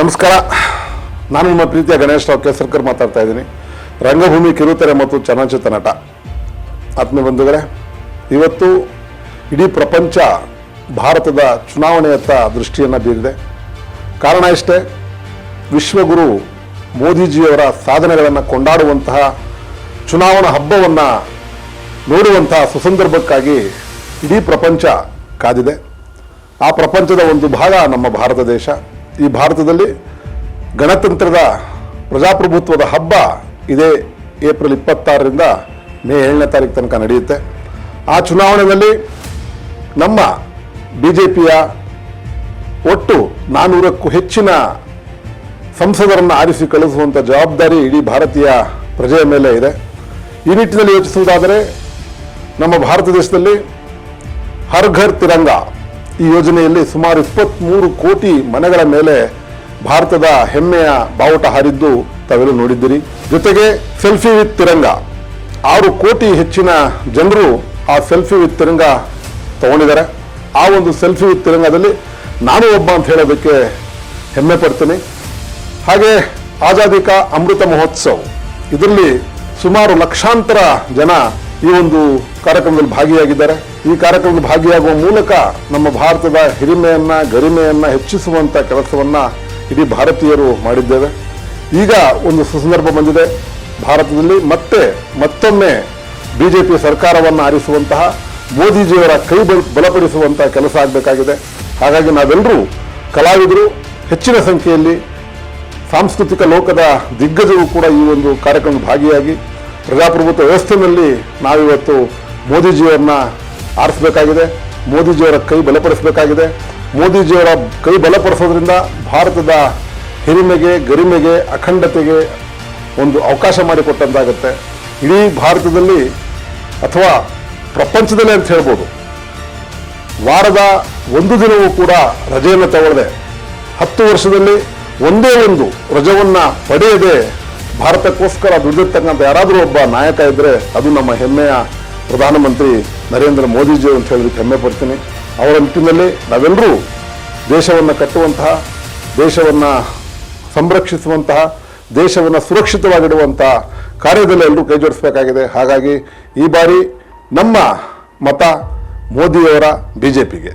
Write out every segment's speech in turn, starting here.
ನಮಸ್ಕಾರ. ನಾನು ನಿಮ್ಮ ಪ್ರೀತಿಯ ಗಣೇಶ್ ರಾವ್, ಕೇಸರ್ಕರ್ ಮಾತಾಡ್ತಾ ಇದ್ದೀನಿ. ರಂಗಭೂಮಿ ಕಿರುತೆರೆ ಮತ್ತು ಚಲನಚಿತ್ರ ನಟ. ಆತ್ಮೀಯ ಬಂಧುಗಳೇ, ಇವತ್ತು ಇಡೀ ಪ್ರಪಂಚ ಭಾರತದ ಚುನಾವಣೆಯತ್ತ ದೃಷ್ಟಿಯನ್ನು ಬೀರಿದೆ. ಕಾರಣ ಇಷ್ಟೇ, ವಿಶ್ವಗುರು ಮೋದಿಜಿಯವರ ಸಾಧನೆಗಳನ್ನು ಕೊಂಡಾಡುವಂತಹ ಚುನಾವಣಾ ಹಬ್ಬವನ್ನು ನೋಡುವಂತಹ ಸುಸಂದರ್ಭಕ್ಕಾಗಿ ಇಡೀ ಪ್ರಪಂಚ ಕಾದಿದೆ. ಆ ಪ್ರಪಂಚದ ಒಂದು ಭಾಗ ನಮ್ಮ ಭಾರತ ದೇಶ. ಈ ಭಾರತದಲ್ಲಿ ಗಣತಂತ್ರದ ಪ್ರಜಾಪ್ರಭುತ್ವದ ಹಬ್ಬ ಇದೇ ಏಪ್ರಿಲ್ ಇಪ್ಪತ್ತಾರರಿಂದ ಮೇ ಏಳನೇ ತಾರೀಕು ತನಕ ನಡೆಯುತ್ತೆ. ಆ ಚುನಾವಣೆಯಲ್ಲಿ ನಮ್ಮ ಬಿ ಜೆ ಪಿಯ ಒಟ್ಟು ನಾನ್ನೂರಕ್ಕೂ ಹೆಚ್ಚಿನ ಸಂಸದರನ್ನು ಆರಿಸಿ ಕಳಿಸುವಂಥ ಜವಾಬ್ದಾರಿ ಇಡೀ ಭಾರತೀಯ ಪ್ರಜೆಯ ಮೇಲೆ ಇದೆ. ಈ ನಿಟ್ಟಿನಲ್ಲಿ ಯೋಚಿಸುವುದಾದರೆ ನಮ್ಮ ಭಾರತ ದೇಶದಲ್ಲಿ ಹರ್ ಘರ್ ತಿರಂಗ ಈ ಯೋಜನೆಯಲ್ಲಿ ಸುಮಾರು ಇಪ್ಪತ್ತ್ಮೂರು ಕೋಟಿ ಮನೆಗಳ ಮೇಲೆ ಭಾರತದ ಹೆಮ್ಮೆಯ ಬಾವುಟ ಹಾರಿದ್ದು ತಾವೆಲ್ಲ ನೋಡಿದ್ದೀರಿ. ಜೊತೆಗೆ ಸೆಲ್ಫಿ ವಿತ್ ತಿರಂಗ. ಆರು ಕೋಟಿ ಹೆಚ್ಚಿನ ಜನರು ಆ ಸೆಲ್ಫಿ ವಿತ್ ತಿರಂಗ ತಗೊಂಡಿದ್ದಾರೆ. ಆ ಒಂದು ಸೆಲ್ಫಿ ವಿತ್ ತಿರಂಗದಲ್ಲಿ ನಾನು ಒಬ್ಬ ಅಂತ ಹೇಳೋದಕ್ಕೆ ಹೆಮ್ಮೆ ಪಡ್ತೀನಿ. ಹಾಗೆ ಆಜಾದಿ ಕಾ ಅಮೃತ ಮಹೋತ್ಸವ. ಇದರಲ್ಲಿ ಸುಮಾರು ಲಕ್ಷಾಂತರ ಜನ ಈ ಒಂದು ಕಾರ್ಯಕ್ರಮದಲ್ಲಿ ಭಾಗಿಯಾಗಿದ್ದಾರೆ. ಈ ಕಾರ್ಯಕ್ರಮದಲ್ಲಿ ಭಾಗಿಯಾಗುವ ಮೂಲಕ ನಮ್ಮ ಭಾರತದ ಹಿರಿಮೆಯನ್ನ, ಗರಿಮೆಯನ್ನ ಹೆಚ್ಚಿಸುವಂತ ಕೆಲಸವನ್ನ ಇಡೀ ಭಾರತೀಯರು ಮಾಡಿದ್ದೇವೆ. ಈಗ ಒಂದು ಸುಸಂದರ್ಭ ಬಂದಿದೆ. ಭಾರತದಲ್ಲಿ ಮತ್ತೆ ಮತ್ತೊಮ್ಮೆ ಬಿಜೆಪಿ ಸರ್ಕಾರವನ್ನು ಆರಿಸುವಂತಹ ಮೋದಿಜಿಯವರ ಕೈ ಬಲ- ಬಲಪಡಿಸುವಂತಹ ಕೆಲಸ ಆಗಬೇಕಾಗಿದೆ. ಹಾಗಾಗಿ ನಾವೆಲ್ಲರೂ ಕಲಾವಿದರು ಹೆಚ್ಚಿನ ಸಂಖ್ಯೆಯಲ್ಲಿ ಸಾಂಸ್ಕೃತಿಕ ಲೋಕದ ದಿಗ್ಗಜರು ಕೂಡ ಈ ಒಂದು ಕಾರ್ಯಕ್ರಮದ ಭಾಗಿಯಾಗಿ ಪ್ರಜಾಪ್ರಭುತ್ವ ವ್ಯವಸ್ಥೆಯಲ್ಲಿ ನಾವಿವತ್ತು ಮೋದಿಜಿಯವರನ್ನ ಆರಿಸಬೇಕಾಗಿದೆ, ಮೋದಿಜಿಯವರ ಕೈ ಬಲಪಡಿಸಬೇಕಾಗಿದೆ. ಮೋದಿಜಿಯವರ ಕೈ ಬಲಪಡಿಸೋದ್ರಿಂದ ಭಾರತದ ಹಿರಿಮೆಗೆ, ಗರಿಮೆಗೆ, ಅಖಂಡತೆಗೆ ಒಂದು ಅವಕಾಶ ಮಾಡಿಕೊಟ್ಟಂತಾಗುತ್ತೆ. ಇಡೀ ಭಾರತದಲ್ಲಿ ಅಥವಾ ಪ್ರಪಂಚದಲ್ಲೇ ಅಂತ ಹೇಳ್ಬೋದು. ವಾರದ ಒಂದು ದಿನವೂ ಕೂಡ ರಜೆಯನ್ನು ತಗೊಳ್ಳದೆ ಹತ್ತು ವರ್ಷದಲ್ಲಿ ಒಂದೇ ಒಂದು ರಜವನ್ನು ಪಡೆಯದೆ ಭಾರತಕ್ಕೋಸ್ಕರ ದುಡಿದಿರ್ತಕ್ಕಂಥ ಯಾರಾದರೂ ಒಬ್ಬ ನಾಯಕ ಇದ್ದರೆ ಅದು ನಮ್ಮ ಹೆಮ್ಮೆಯ ಪ್ರಧಾನಮಂತ್ರಿ ನರೇಂದ್ರ ಮೋದಿಜಿ ಅಂತ ಹೇಳಲಿಕ್ಕೆ ಹೆಮ್ಮೆ ಪಡ್ತೀನಿ. ಅವರ ನಿಟ್ಟಿನಲ್ಲಿ ನಾವೆಲ್ಲರೂ ದೇಶವನ್ನು ಕಟ್ಟುವಂತಹ, ದೇಶವನ್ನು ಸಂರಕ್ಷಿಸುವಂತಹ, ದೇಶವನ್ನು ಸುರಕ್ಷಿತವಾಗಿಡುವಂತಹ ಕಾರ್ಯದಲ್ಲಿ ಎಲ್ಲರೂ ಕೈಜೋಡಿಸಬೇಕಾಗಿದೆ ಹಾಗಾಗಿ ಈ ಬಾರಿ ನಮ್ಮ ಮತ ಮೋದಿಯವರ ಬಿಜೆಪಿಗೆ.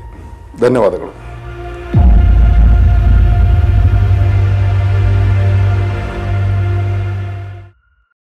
ಧನ್ಯವಾದಗಳು.